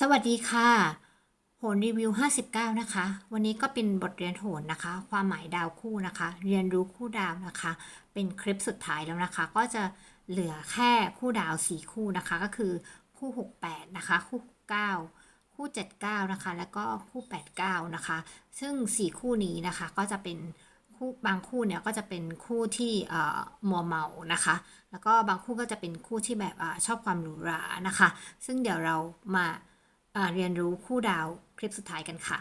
สวัสดีค่ะ โหนรีวิว 59 นะคะ วันนี้ก็เป็นบทเรียนโหนนะคะ ความหมายดาวคู่นะคะ เรียนรู้คู่ดาวนะคะ เป็นคลิปสุดท้ายแล้วนะคะ ก็จะเหลือแค่คู่ดาว 4 คู่นะคะ ก็คือคู่ 68 นะคะ คู่ 9 คู่ 79 นะคะ แล้วก็คู่ 89 นะคะ ซึ่ง 4 คู่นี้นะคะก็จะเป็นคู่บางคู่เนี่ยก็จะเป็นคู่ที่เอ่อมัวเมานะคะ แล้วก็บางคู่ก็จะเป็นคู่ที่แบบอาชอบความหรูหรานะคะ ซึ่งเดี๋ยวเรามา เรียนรู้คู่ดาวคลิปสุดท้ายกันค่ะ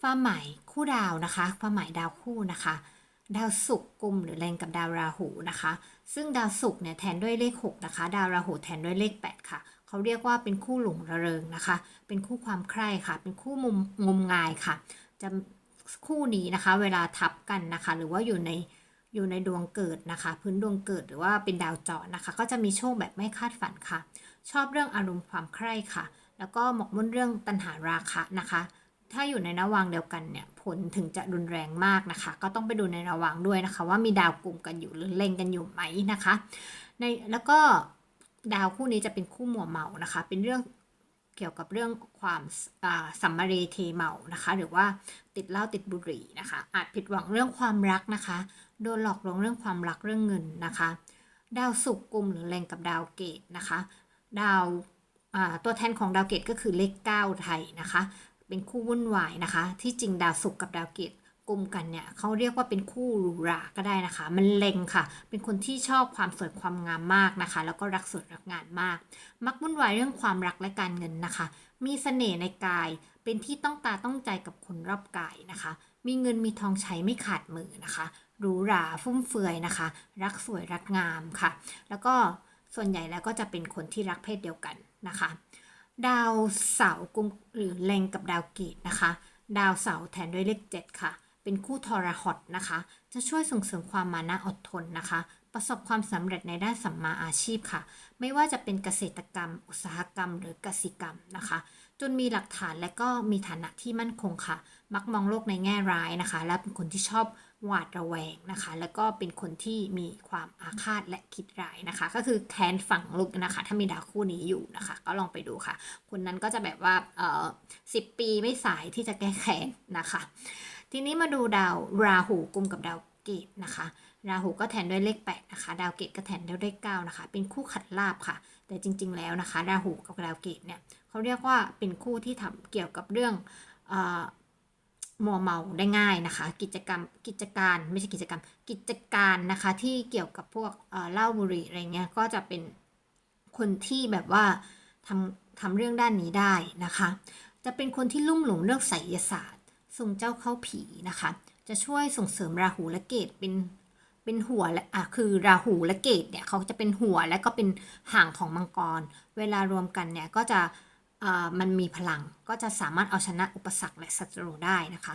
ความหมายคู่ดาวนะคะ ความหมายดาวคู่นะคะ ดาวศุกร์กลุ่มหรือแรงกับดาวราหูนะคะ ซึ่งดาวศุกร์เนี่ยแทนด้วยเลข 6 นะคะ ดาวราหูแทนด้วยเลข 8 ค่ะเขาเรียกว่าเป็นคู่หลงระเริงนะคะ เป็นคู่ความใคร่ค่ะ เป็นคู่มุมงมงายค่ะ จะคู่นี้นะคะ เวลาทับกันนะคะ หรือว่าอยู่ในอยู่ในดวงเกิดนะคะ พื้นดวงเกิดหรือว่าเป็นดาวเจาะนะคะ ก็จะมีโชคแบบไม่คาดฝันค่ะ ชอบเรื่องอารมณ์ความใคร่ค่ะ แล้วก็หมกมุ่นเรื่องตัณหาราคะนะคะ ถ้าอยู่ในระว่างเดียวกันเนี่ยผลถึงจะรุนแรงมากนะคะ ก็ต้องไปดูในระว่างด้วยนะคะ ว่ามีดาวกลุ่มกันอยู่หรือเล็งกันอยู่ไหมนะคะในแล้วก็ดาวคู่นี้จะเป็นคู่หมัวเมานะคะ เป็นเรื่องเกี่ยวกับเรื่องความสัมมาเรเทเมานะคะ หรือว่าติดเหล้าติดบุหรี่นะคะ อาจผิดหวังเรื่องความรักนะคะ โดนหลอกลวงเรื่องความรักเรื่องเงินนะคะ ดาวศุกร์กลุ่มหรือแรงกับดาวเกตนะคะ ดาวตัวแทนของดาวเกตก็คือเลข 9 ไทยนะคะ เป็นคู่วุ่นวายนะคะ ที่จริงดาวศุกร์กับดาวเกตกลุ่มกันเนี่ยเขาเรียกว่าเป็นคู่หรูหราก็ได้นะคะ มันเล็งค่ะ เป็นคนที่ชอบความสวยความงามมากนะคะ แล้วก็รักสวยรักงานมาก มักวุ่นวายเรื่องความรักและการเงินนะคะ มีเสน่ห์ในกาย เป็นที่ต้องตาต้องใจกับคนรอบกายนะคะ มีเงินมีทองใช้ไม่ขาดมือนะคะหรูหราฟุ่มเฟือยนะคะ รักสวยรักงามค่ะ แล้วก็ ส่วนใหญ่แล้วก็จะเป็นคนที่รักเพศเดียวกันนะคะ ดาวเสาร์กุมหรือแรงกับดาวเกตนะคะ ดาวเสาร์แทนด้วยเลข7ค่ะ เป็นคู่ทรหดนะคะ จะช่วยส่งเสริมความมานะอดทนนะคะ ประสบความสำเร็จในด้านสัมมาอาชีพค่ะ ไม่ว่าจะเป็นเกษตรกรรม อุตสาหกรรม หรือกสิกรรมนะคะ จนมีหลักฐานและก็มีฐานะที่มั่นคงค่ะ มักมองโลกในแง่ร้ายนะคะ และเป็นคนที่ชอบ หวาดระแวงนะคะ แล้วก็เป็นคนที่มีความอาฆาตและคิดร้ายนะคะ ก็คือแค้นฝังลึกนะคะ ถ้ามีดาวคู่นี้อยู่นะคะ ก็ลองไปดูค่ะ คนนั้นก็จะแบบว่าเอ่อสิปีไม่สายที่จะแก้แค้นนะคะ ทีนี้มาดูดาวราหูกุมกับดาวเกตนะคะ ราหูก็แทนด้วยเลข8นะคะ ดาวเกตก็แทนด้วยเลข9นะคะ เป็นคู่ขัดลาบค่ะ แต่จริง ๆ แล้วนะคะ ราหูกับดาวเกตเนี่ยเขาเรียกว่าเป็นคู่ที่ทำเกี่ยวกับเรื่องเออ มัวเมาได้ง่ายนะคะ กิจกรรมกิจการไม่ใช่กิจกรรม กิจการนะคะที่เกี่ยวกับพวกเอ่อเหล้าบุหรี่อะไรเงี้ยก็จะเป็นคนที่แบบว่าทำทำเรื่องด้านนี้ได้นะคะ จะเป็นคนที่ลุ่มหลงเรื่องไสยศาสตร์ทรงเจ้าเข้าผีนะคะ จะช่วยส่งเสริมราหูและเกตเป็นเป็นหัวและอะคือราหูและเกตเนี่ยเขาจะเป็นหัวและก็เป็นหางของมังกร เวลารวมกันเนี่ยก็จะ มันมีพลังก็จะสามารถเอาชนะอุปสรรคและศัตรูได้นะคะ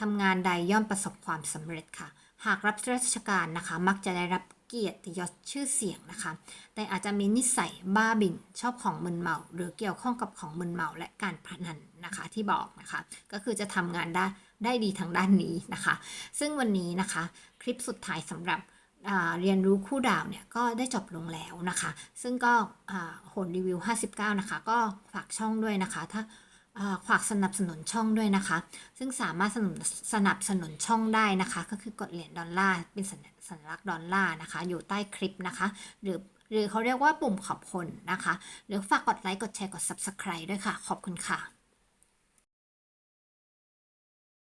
ทำงานใดย่อมประสบความสำเร็จค่ะ หากรับราชการนะคะ มักจะได้รับเกียรติยศชื่อเสียงนะคะ แต่อาจจะมีนิสัยบ้าบิ่นชอบของมึนเมา หรือเกี่ยวข้องกับของมึนเมาและการพนันนะคะที่บอกนะคะ ก็คือจะทำงานได้ได้ดีทางด้านนี้นะคะ ซึ่งวันนี้นะคะ คลิปสุดท้ายสำหรับ เรียนรู้คู่ดาวเนี่ยก็ได้จบลงแล้วนะคะ ซึ่งก็โหนรีวิว 59 นะคะ ก็ฝากช่องด้วยนะคะ ถ้าฝากสนับสนุนช่องด้วยนะคะ ซึ่งสามารถสนับสนับสนุนช่องได้นะคะ ก็คือกดเหรียญดอลลาร์เป็นสัญสัญลักษณ์ดอลลาร์นะคะ อยู่ใต้คลิปนะคะ หรือหรือเขาเรียกว่าปุ่มขอบคุณนะคะ หรือฝากกดไลค์ กดแชร์ กด Subscribe ด้วยค่ะ ขอบคุณค่ะ